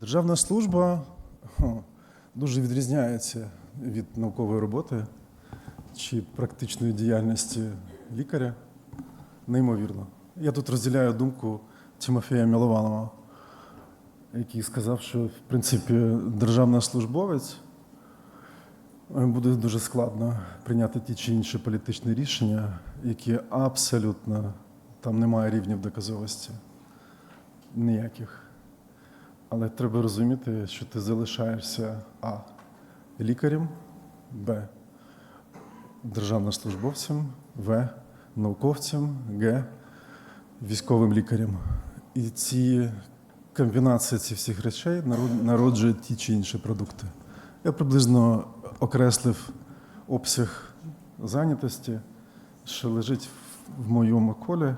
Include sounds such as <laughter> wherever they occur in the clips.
Державна служба дуже відрізняється від наукової роботи чи практичної діяльності лікаря. Неймовірно. Я тут розділяю думку Тимофія Мілованова, який сказав, що в принципі державний службовець е, буде дуже складно прийняти ті чи інші політичні рішення, які абсолютно там немає рівнів доказовості. Ніяких. Але треба розуміти, що ти залишаєшся А. Лікарем, Б. Державнослужбовцем, В. Науковцем, Г. Військовим лікарем. І ці комбінації цих всіх речей народ- народжують ті чи інші продукти. Я приблизно окреслив обсяг зайнятості, що лежить в моєму колі.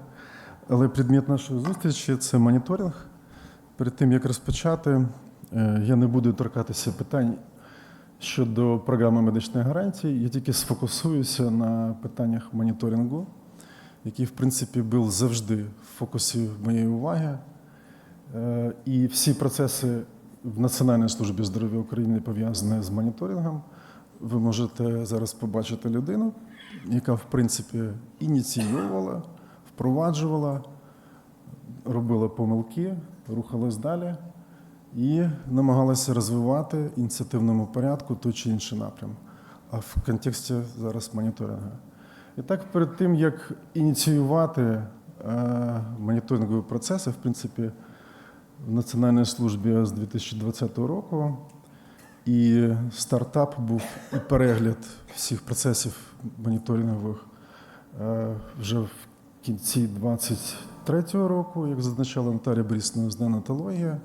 Але предмет нашої зустрічі це моніторинг. Перед тим як розпочати, е, я не буду торкатися питань щодо програми медичних гарантій. Я тільки сфокусуюся на питаннях моніторингу, який, в принципі, був завжди в фокусі моєї уваги. Е, І всі процеси в Національній службі здоров'я України пов'язані з моніторингом. Ви можете зараз побачити людину, яка, в принципі, ініціювала, впроваджувала робила помилки, рухалась далі і намагалася розвивати в ініціативному порядку той чи інший напрям, а в контексті зараз моніторингу. І так, перед тим, як ініціювати е, моніторингові процеси, в принципі, в Національній службі з 2020 року і стартап був і перегляд всіх процесів моніторингових е, вже в кінці 23-го року, як зазначала Наталія Борисовна, з неонатологія,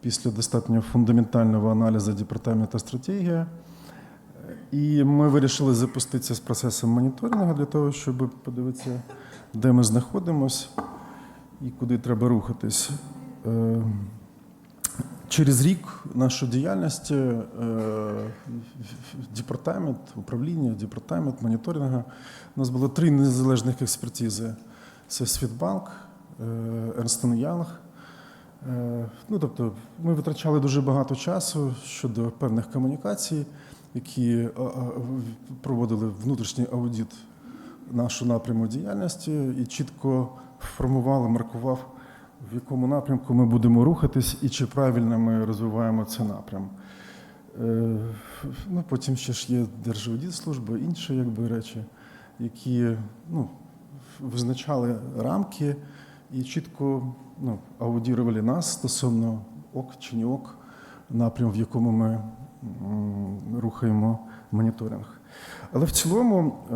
після достатньо фундаментального аналізу департаменту стратегія. І ми вирішили запуститися з процесом моніторингу для того, щоб подивитися, де ми знаходимося і куди треба рухатись. Е, Через рік нашої діяльності е, департамент, управління, департамент моніторингу, у нас було три незалежних експертизи. Це Світбанк, е, Ernst Young. Е, Ну, тобто, ми витрачали дуже багато часу щодо певних комунікацій, які а, проводили внутрішній аудит нашу напряму діяльності і чітко формували, маркував, в якому напрямку ми будемо рухатись і чи правильно ми розвиваємо цей напрям. Е, Ну, потім ще ж є Держаудитслужба, інші якби, речі, які ну, визначали рамки і чітко ну, аудірували нас стосовно ок чи не ок напрям, в якому ми рухаємо моніторинг. Але в цілому е,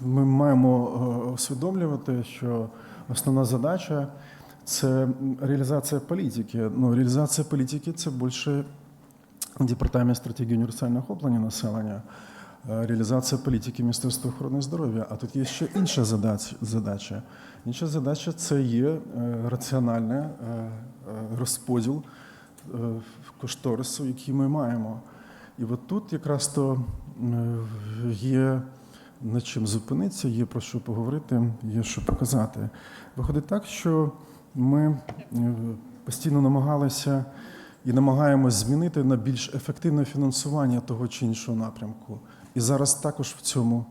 ми маємо е, усвідомлювати, що основна задача це реалізація політики. Ну, реалізація політики це більше департамент стратегії універсального охоплення населення, реалізація політики Міністерства охорони здоров'я. А тут є ще інша задача. Інша задача це є е, раціональний е, е, розподіл е, кошторису, який ми маємо. І от тут якраз то е, є над чим зупинитися, є про що поговорити, є що показати. Виходить так, що ми е, постійно намагалися і намагаємось змінити на більш ефективне фінансування того чи іншого напрямку. І зараз також в цьому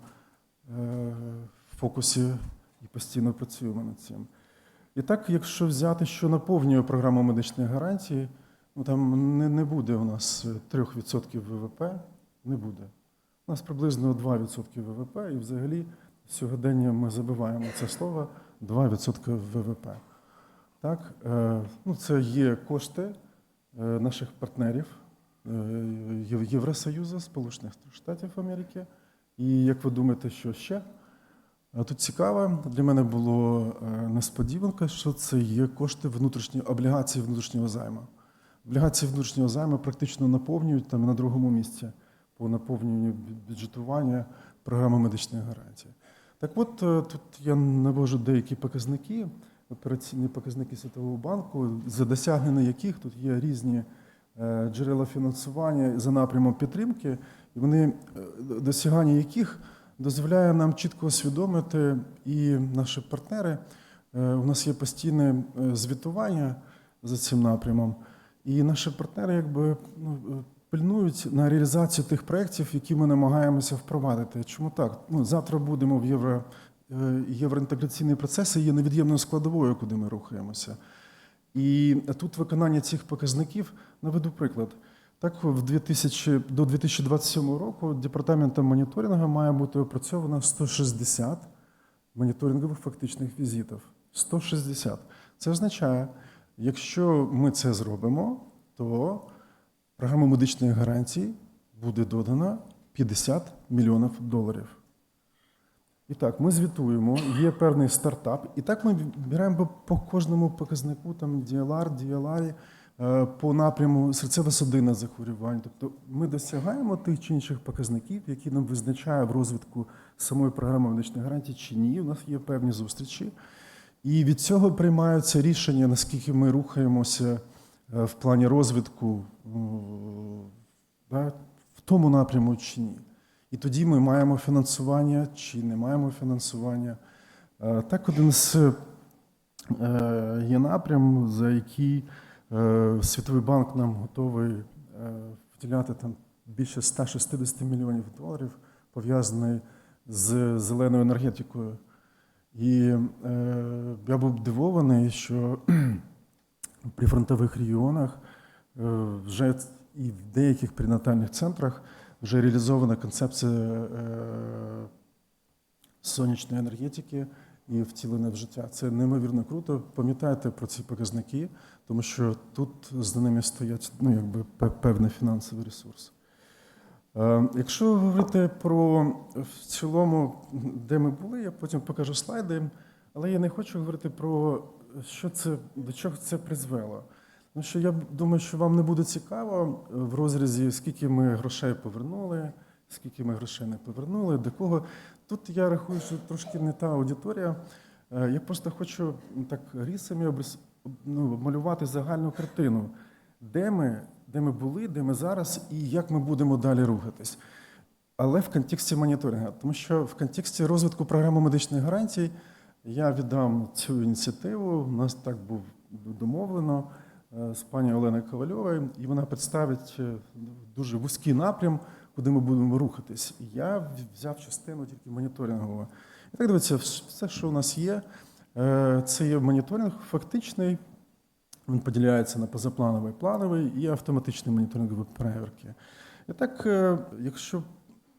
е, фокусі і постійно працюємо над цим. І так, якщо взяти, що наповнює програму медичних гарантій, ну там не, не буде у нас 3% ВВП, не буде. У нас приблизно 2% ВВП, і взагалі сьогодення ми забиваємо це слово 2% ВВП. Так, е, ну, це є кошти е, наших партнерів Євросоюзу, Сполучених Штатів Америки. І як ви думаєте, що ще? Тут цікаво, для мене було е, несподіванка, що це є кошти внутрішньої облігації внутрішнього займу. Облігації внутрішнього займу практично наповнюють там на другому місці по наповненню бюджетування програми медичних гарантій. Так от е, тут я навожу деякі показники, операційні показники Світового банку, за досягнення яких тут є різні е, джерела фінансування за напрямом підтримки, і вони е, досягання яких дозволяє нам чітко усвідомити і наші партнери. е, У нас є постійне е, звітування за цим напрямом. І наші партнери якби ну, е, пильнують на реалізацію тих проєктів, які ми намагаємося впровадити. Чому так? Ну, завтра будемо в євро, е, євроінтеграційні процеси є невід'ємною складовою, куди ми рухаємося. І тут виконання цих показників наведу приклад. Так, в 2000, до 2027 року департаментом моніторингу має бути опрацьовано 160 моніторингових фактичних візитів. 160. Це означає, якщо ми це зробимо, то програма медичних гарантій буде додана 50 мільйонів доларів. І так, ми звітуємо, є певний стартап, і так ми беремо по кожному показнику, там DLR, DLR, е, по напряму серцево-судинне захворювання. Тобто ми досягаємо тих чи інших показників, які нам визначає в розвитку самої програми медичних гарантій чи ні. У нас є певні зустрічі. І від цього приймаються рішення, наскільки ми рухаємося е, в плані розвитку в тому напряму чи ні. І тоді ми маємо фінансування чи не маємо фінансування. Е, Так, один з е, є напрям, за який е, Світовий банк нам готовий виділяти там більше 160 мільйонів доларів, пов'язаний з зеленою енергетикою. І я був дивований, що <clears throat> в прифронтових регіонах вже і в деяких перинатальних центрах вже реалізована концепція е, сонячної енергетики і втілена в життя. Це неймовірно круто. Пам'ятайте про ці показники, тому що тут за ними стоять ну, якби, певний фінансовий ресурс. Е, Якщо говорити про в цілому, де ми були, я потім покажу слайди, але я не хочу говорити про що це, до чого це призвело. Тому що я думаю, що вам не буде цікаво е, в розрізі, скільки ми грошей повернули, скільки ми грошей не повернули, до кого. Тут я рахую, що трошки не та аудиторія. Е, Я просто хочу так рісами обрис- ну, обмалювати загальну картину, де ми, де ми були, де ми зараз і як ми будемо далі рухатись. Але в контексті моніторингу, тому що в контексті розвитку програми медичних гарантій я віддам цю ініціативу. У нас так був домовлено з пані Оленою Ковальовою, і вона представить е, дуже вузький напрям, куди ми будемо рухатись. Я взяв частину тільки моніторингову. І так дивіться, все, що у нас є, е, це є моніторинг фактичний. Він поділяється на позаплановий, плановий і автоматичні моніторингові перевірки. І так, е, якщо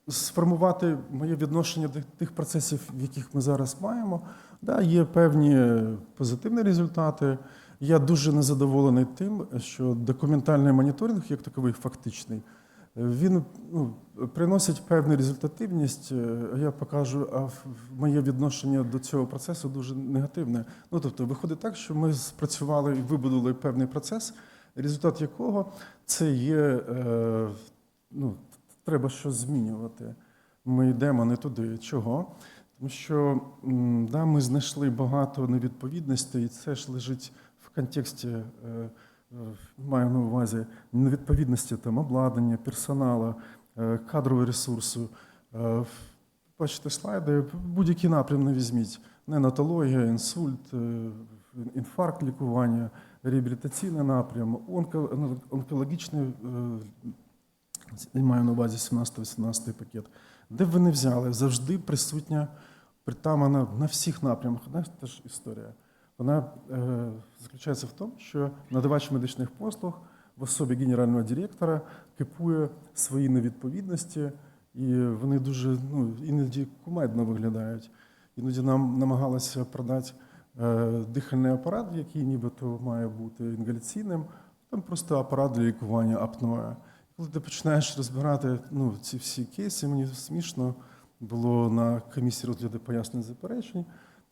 сформувати моє відношення до тих процесів, в яких ми зараз маємо, да, є певні позитивні результати. Я дуже незадоволений тим, що документальний моніторинг, як таковий фактичний, він ну, приносить певну результативність. Я покажу, а моє відношення до цього процесу дуже негативне. Ну тобто, виходить так, що ми спрацювали і вибудували певний процес, результат якого це є е, ну, треба щось змінювати. Ми йдемо не туди. Чого? Тому що да, ми знайшли багато невідповідностей, і це ж лежить контексті, е, е, маю на увазі невідповідності там, обладнання, персоналу, е, кадрового ресурсу. Бачите слайди, будь-який напрям не візьміть. Неонатологія, інсульт, е, інфаркт лікування, реабілітаційний напрям, онко- онкологічний е, маю на увазі 17-18 пакет. Де б ви не взяли, завжди присутня притамана на всіх напрямах. Ж ж історія. Вона е, заключається в тому, що надавач медичних послуг в особі генерального директора кипує свої невідповідності, і вони дуже ну, іноді кумедно виглядають. Іноді нам намагалися продати е, дихальний апарат, який нібито має бути інгаляційним, там просто апарат для лікування апноe. Коли ти починаєш розбирати ну, ці всі кейси, мені смішно було на комісії розгляду пояснень заперечень,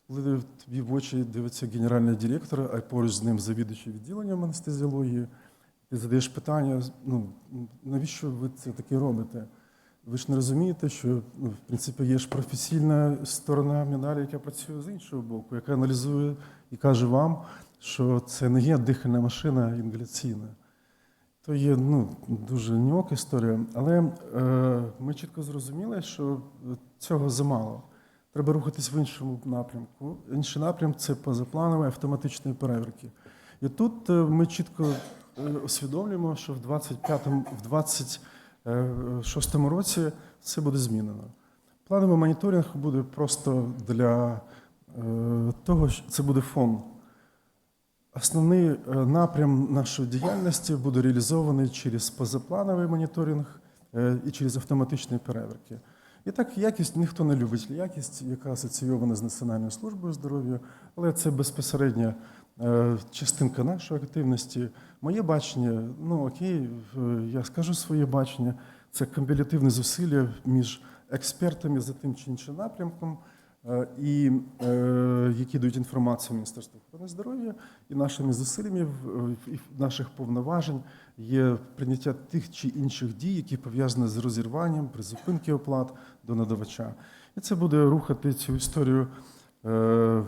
коли тобі в очі дивиться генеральний директор, а поруч з ним завідуючий відділенням анестезіології, ти задаєш питання, ну, навіщо ви це таке робите? Ви ж не розумієте, що ну, в принципі є ж професійна сторона медалі, яка працює з іншого боку, яка аналізує і каже вам, що це не є дихальна машина інгаляційна. То є ну, дуже ньок історія, але е, ми чітко зрозуміли, що цього замало. Треба рухатись в іншому напрямку. Інший напрям це позапланові автоматичні перевірки. І тут е, ми чітко е, усвідомлюємо, що в 25-му, в 26-му році це буде змінено. Плановий моніторинг буде просто для е, того, що це буде фон. Основний напрям нашої діяльності буде реалізований через позаплановий моніторинг і через автоматичні перевірки. І так, якість ніхто не любить. Якість, яка асоційована з Національною службою здоров'я, але це безпосередня е, частинка нашої активності. Моє бачення, ну окей, я скажу своє бачення, це комбінативне зусилля між експертами за тим чи іншим напрямком, е, і е, які дають інформацію Міністерству охорони здоров'я, і нашими зусиллями наших повноважень є прийняття тих чи інших дій, які пов'язані з розірванням, призупинки оплат до надавача. І це буде рухати цю історію е,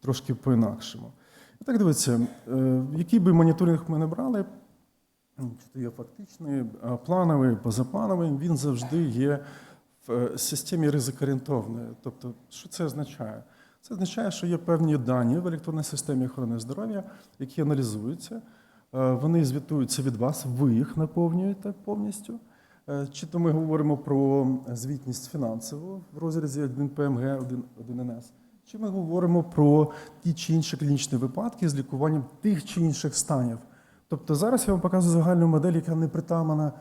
трошки по-інакшому. І так дивіться, е, який би моніторинг ми не брали, Ну, чи є фактичний, плановий, позаплановий, він завжди є в е, системі ризикоорієнтовної. Тобто, що це означає? Це означає, що є певні дані в електронній системі охорони здоров'я, які аналізуються, вони звітуються від вас, ви їх наповнюєте повністю. Е, Чи то ми говоримо про звітність фінансову в розрізі 1 ПМГ, 1, 1 НС, чи ми говоримо про ті чи інші клінічні випадки з лікуванням тих чи інших станів. Тобто зараз я вам показую загальну модель, яка не притамана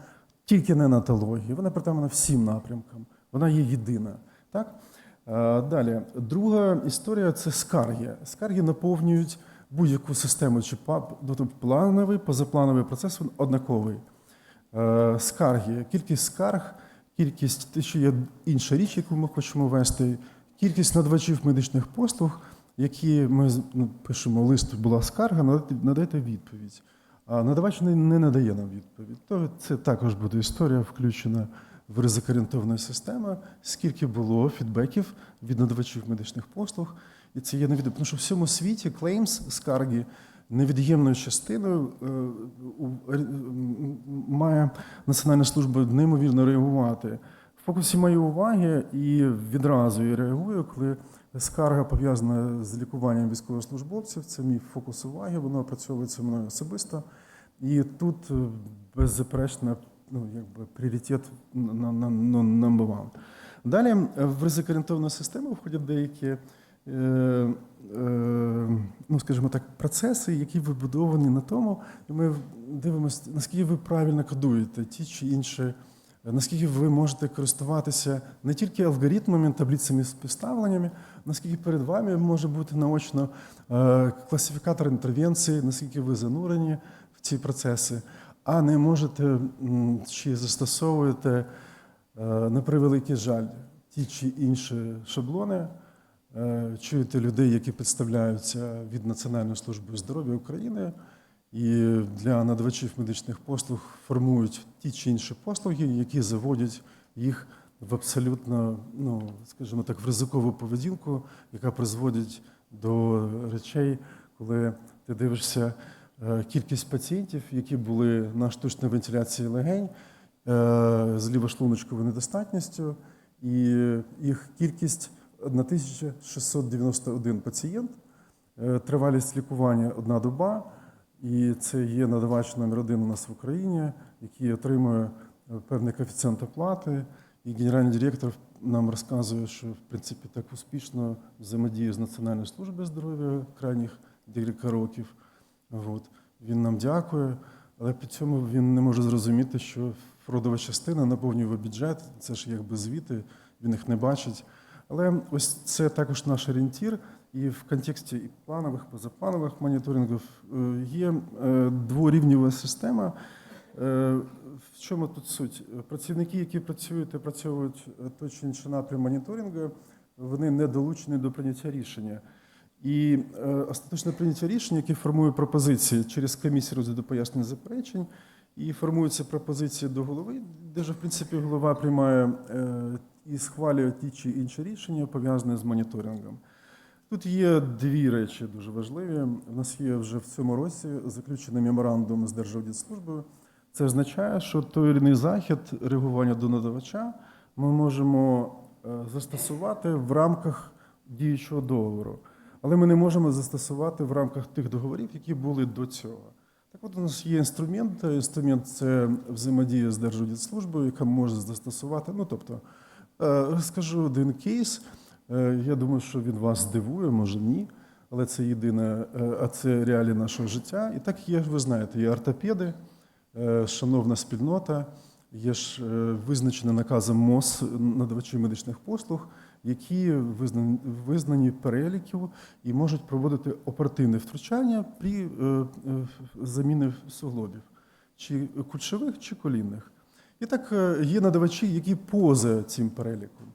тільки неонатології, вона притамана всім напрямкам, вона є єдина. Так? Е, Далі, друга історія це скарги. Скарги наповнюють будь-яку систему чи ПАП, тобто плановий, позаплановий процес він однаковий. Е, Скарги, кількість скарг, кількість те, що є інша річ, яку ми хочемо вести, кількість надавачів медичних послуг, які ми ну, пишемо лист, була скарга, надайте- відповідь. А надавач не, надає нам відповідь. То це також буде історія включена в ризикоорієнтовну систему, скільки було фідбеків від надавачів медичних послуг. І це є невідомо. Тому що в всьому світі клеймс, скарги невід'ємною частиною е, е, має Національна служба неймовірно реагувати. В фокусі моєї уваги і відразу я реагую, коли скарга пов'язана з лікуванням військовослужбовців. Це мій фокус уваги, воно опрацьовується мною особисто. І тут е, беззаперечно ну, якби, пріоритет number one. Далі в ризикоорієнтовну систему входять деякі, ну, скажімо так, процеси, які вибудовані на тому, і ми дивимося, наскільки ви правильно кодуєте ті чи інші наскільки ви можете користуватися не тільки алгоритмами, таблицями з підставленнями, наскільки перед вами може бути наочно е, класифікатор інтервенції, наскільки ви занурені в ці процеси, а не можете чи застосовуєте, е, на превеликий жаль, ті чи інші шаблони. Е, Чуєте людей, які представляються від Національної служби здоров'я України, і для надавачів медичних послуг формують ті чи інші послуги, які заводять їх в абсолютно, ну скажімо так, в ризикову поведінку, яка призводить до речей, коли ти дивишся е, кількість пацієнтів, які були на штучній вентиляції легень е, з лівошлуночковою недостатністю, і їх кількість 1691 пацієнт, Е, тривалість лікування одна доба. І це є надавач номер один у нас в Україні, який отримує е, певний коефіцієнт оплати. І генеральний директор нам розказує, що в принципі так успішно взаємодіє з Національною службою здоров'я крайніх декілька років. От. Він нам дякує, але при цьому він не може зрозуміти, що фродова частина наповнює бюджет, це ж якби звіти, він їх не бачить. Але ось це також наш орієнтір. І в контексті і планових, позапланових моніторингів е, є е, дворівнєва система. Е, В чому тут суть? Працівники, які працюють і працюють той чи інший напрям моніторингу, вони не долучені до прийняття рішення. І остаточне прийняття рішення, яке формує пропозиції через комісію розгляду пояснень заперечень, і формуються пропозиції до голови, де ж, в принципі, голова приймає і схвалює ті чи інші рішення, пов'язані з моніторингом. Тут є дві речі дуже важливі. У нас є вже в цьому році заключений меморандум з Держаудитслужбою. Це означає, що той інший захід реагування до надавача ми можемо е, застосувати в рамках діючого договору. але ми не можемо застосувати в рамках тих договорів, які були до цього. Так от у нас є інструмент. Інструмент це взаємодія з Держаудитслужбою, яка може застосувати. Ну тобто, розкажу один кейс. Е, Я думаю, що він вас здивує, може ні. Але це єдине, е, а це реалії нашого життя. І так є, ви знаєте, є ортопеди, е, шановна спільнота, є ж е, визначені наказом МОЗ надавачі медичних послуг, які визнані, визнані переліків і можуть проводити оперативне втручання при е, е, заміні суглобів, чи кульшових, чи колінних. І так е, є надавачі, які поза цим переліком,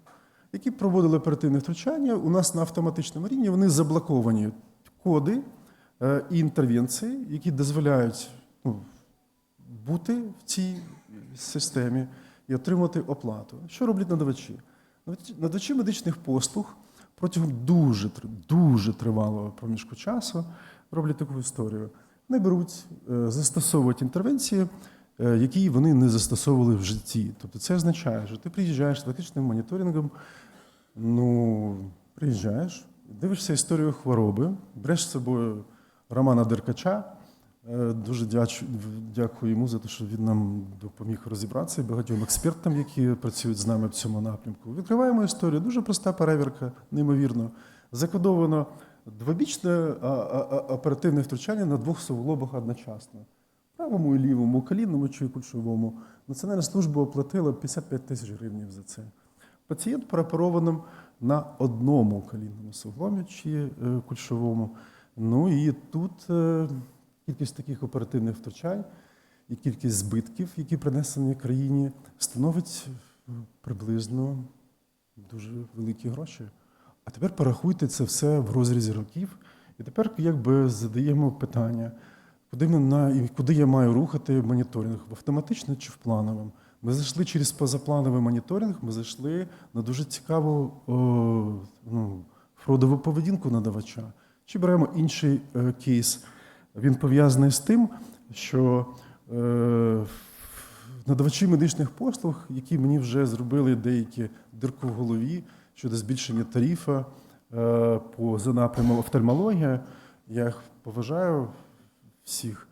які проводили оперативне втручання у нас на автоматичному рівні, вони заблоковані коди е, і інтервенції, які дозволяють ну, бути в цій системі і отримати оплату. Що роблять надавачі? Надавачі- медичних послуг протягом дуже, дуже тривалого проміжку часу роблять таку історію. Вони беруть, е, застосовують інтервенції, які вони не застосовували в житті. Тобто це означає, що ти приїжджаєш з фактичним моніторингом, ну, приїжджаєш, дивишся історію хвороби, береш з собою Романа Деркача. Е, Дуже дякую йому за те, що він нам допоміг розібратися багатьом експертам, які працюють з нами в цьому напрямку. Відкриваємо історію. Дуже проста перевірка, неймовірно. Закодовано двобічне оперативне втручання на двох суглобах одночасно. Правому і лівому, колінному чи кульшовому. Національна служба оплатила 55 тисяч гривень за це. Пацієнт прооперований на одному колінному суглобі чи е, кульшовому. Ну і тут е, кількість таких оперативних втручань і кількість збитків, які принесені країні, становить е, приблизно дуже великі гроші. А тепер порахуйте це все в розрізі років. І тепер якби задаємо питання, куди, на, куди я маю рухати моніторинг, в автоматично чи в плановому? Ми зайшли через позаплановий моніторинг, ми зайшли на дуже цікаву о, ну, фродову поведінку надавача. Чи беремо інший е, кейс? Він пов'язаний з тим, що е, надавачі медичних послуг, які мені вже зробили деякі дирку в голові щодо збільшення тарифа е, по за напрямом офтальмологія, я їх поважаю всіх,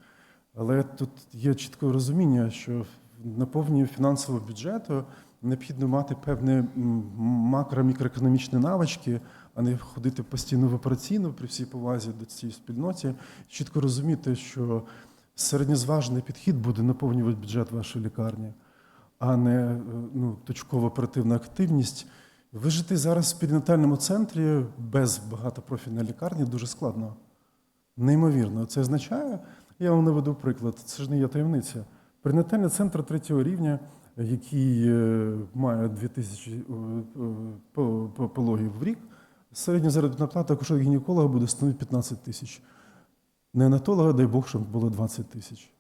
але тут є чітке розуміння, що в наповненні фінансового бюджету необхідно мати певні макро-мікроекономічні навички, а не ходити постійно в операційну при всій повазі до цієї спільноті, чітко розуміти, що середньозважений підхід буде наповнювати бюджет вашої лікарні, а не е, ну, точкова оперативна активність. Вижити зараз в перинатальному центрі без багатопрофільної лікарні дуже складно. Неймовірно. Це означає, я вам наведу приклад, це ж не є таємниця. Перинатальний центр третього рівня, який е, має 2000 е, е, по- по- пологів в рік, середня заробітна плата акушер гінеколога буде становити 15 тисяч. Неонатолога, дай Бог, щоб було 20 тисяч.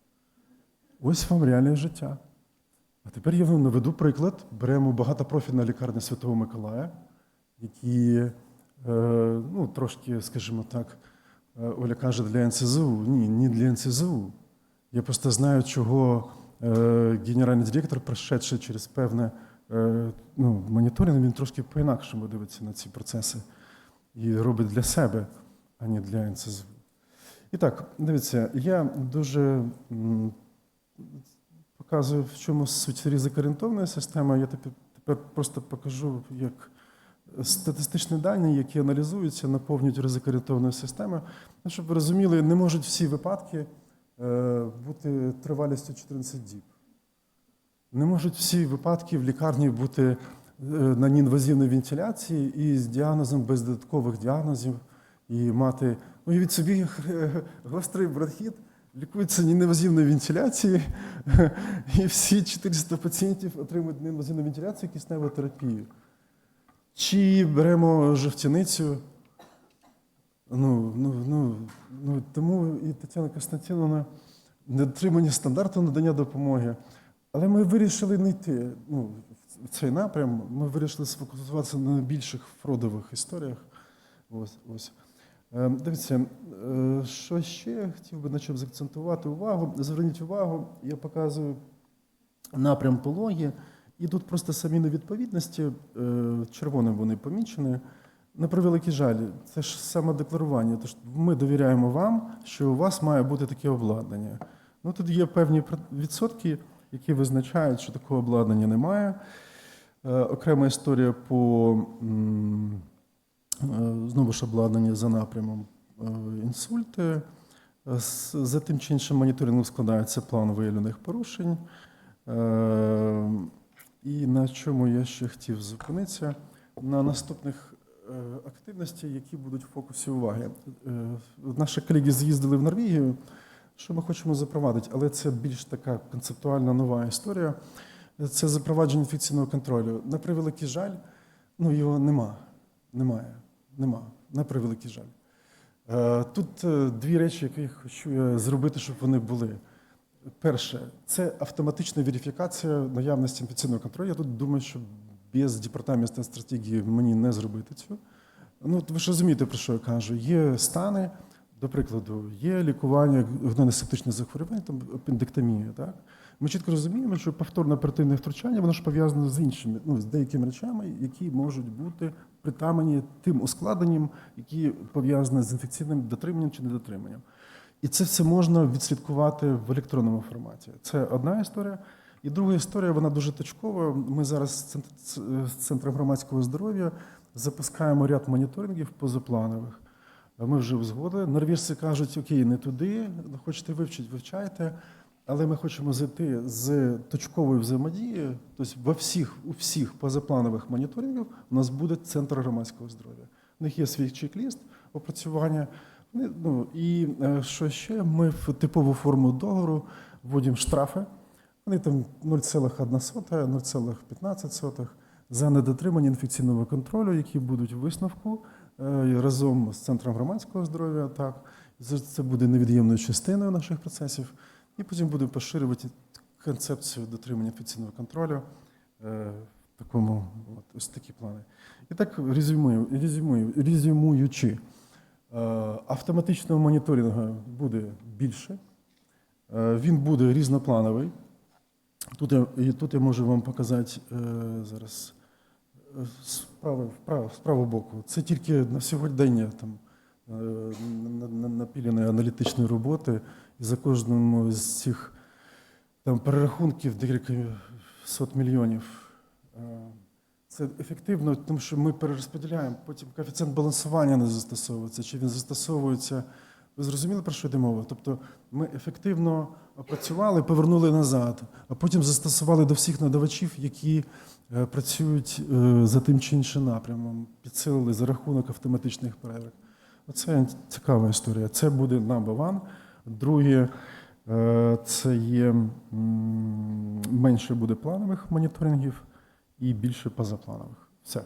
Ось вам реальне життя. А тепер я вам наведу приклад. Беремо багатопрофільну лікарню Святого Миколая, які, ну, трошки, скажімо так, Оля каже для НСЗУ. Ні, не для НСЗУ. Я просто знаю, чого е, генеральний директор, пройшедши через певне е, ну, моніторинг, він трошки по-інакшому дивиться на ці процеси і робить для себе, а не для НСЗУ. І так, дивіться, я дуже показую, в чому суть ризикоорієнтовної системи. Я тепер просто покажу, як статистичні дані, які аналізуються, наповнюють ризикоорієнтовної системи. Ну, щоб ви розуміли, не можуть всі випадки е, бути тривалістю 14 діб. Не можуть всі випадки в лікарні бути е, на неінвазивній вентиляції і з діагнозом без додаткових діагнозів, і мати, ну, уявіть собі, е, <laughs> гострий бронхіт, лікується неінвазивною вентиляцією, <laughs> і всі 400 пацієнтів отримують неінвазивну вентиляцію, кисневу терапію. Чи беремо жовтяницю, Ну, ну, ну, ну, тому і Тетяна Константиновна недотримання стандарту надання допомоги. Але ми вирішили не йти ну, в цей напрям. Ми вирішили сфокусуватися на більших фродових історіях. Ось, ось. Е, Дивіться, е, що ще я хотів би на чим заакцентувати увагу. Зверніть увагу, я показую напрям пологи, і тут просто самі невідповідності, е, червоним вони помічені. На превеликий жаль, це ж самодекларування. Тож ми довіряємо вам, що у вас має бути таке обладнання. Ну тут є певні відсотки, які визначають, що такого обладнання немає. Е, окрема історія по е, знову ж обладнання за напрямом інсульти. За тим чи іншим моніторингом складається план виявлених порушень. І на чому я ще хотів зупинитися? На наступних е, активностях, які будуть в фокусі уваги. Е, Наші колеги з'їздили в Норвегію. Що ми хочемо запровадити, але це більш така концептуальна нова історія. Це запровадження інфекційного контролю. На превеликий жаль, ну його нема. Немає. Нема. На превеликий жаль. Е, Тут дві речі, які я хочу зробити, щоб вони були. Перше, це автоматична верифікація наявності інфекційного контролю. Я тут думаю, що без департаменту стратегії мені не зробити цього. Ну, ви ж розумієте, про що я кажу. Є стани, до прикладу, є лікування гнойно-септичних захворювань, там апендектомія. Так? Ми чітко розуміємо, що повторне оперативне втручання воно ж пов'язане з іншими, ну, з деякими речами, які можуть бути притамані тим ускладненням, які пов'язані з інфекційним дотриманням чи недотриманням. І це все можна відслідкувати в електронному форматі. Це одна історія. І друга історія, вона дуже точкова. Ми зараз з Центром громадського здоров'я запускаємо ряд моніторингів позапланових. Ми вже узгодили. Норвежці кажуть, окей, не туди, хочете вивчити, вивчайте. Але ми хочемо зайти з точкової взаємодії, тобто во всіх, у всіх позапланових моніторингів у нас буде центр громадського здоров'я. У них є свій чек-ліст опрацювання. Ну, і е, що ще? Ми в типову форму договору вводимо штрафи. Вони там 0,1, 0,15 за недотримання інфекційного контролю, які будуть в висновку е, разом з центром громадського здоров'я. Так, Це- буде невід'ємною частиною наших процесів. І потім будемо поширювати концепцію дотримання інфекційного контролю е, в такому, от, ось такі плани. І так резюмую, резюмую, резюмуючи, автоматичного моніторингу буде більше, Е, він буде різноплановий. Тут я, тут я можу вам показати е, зараз е, з правого боку. Це тільки на сьогодення там, е, на- на- напіленої аналітичної роботи. І за кожному з цих там, перерахунків декілька сот мільйонів. Це ефективно, тому що ми перерозподіляємо, потім коефіцієнт балансування не застосовується, чи він застосовується. Ви зрозуміли, про що йде мова? Тобто ми ефективно опрацювали, повернули назад, а потім застосували до всіх надавачів, які е, працюють е, за тим чи іншим напрямом, підсилили за рахунок автоматичних перевірок. Оце цікава історія. Це буде number one. Друге, е, це є менше буде планових моніторингів і більше позапланових. Все.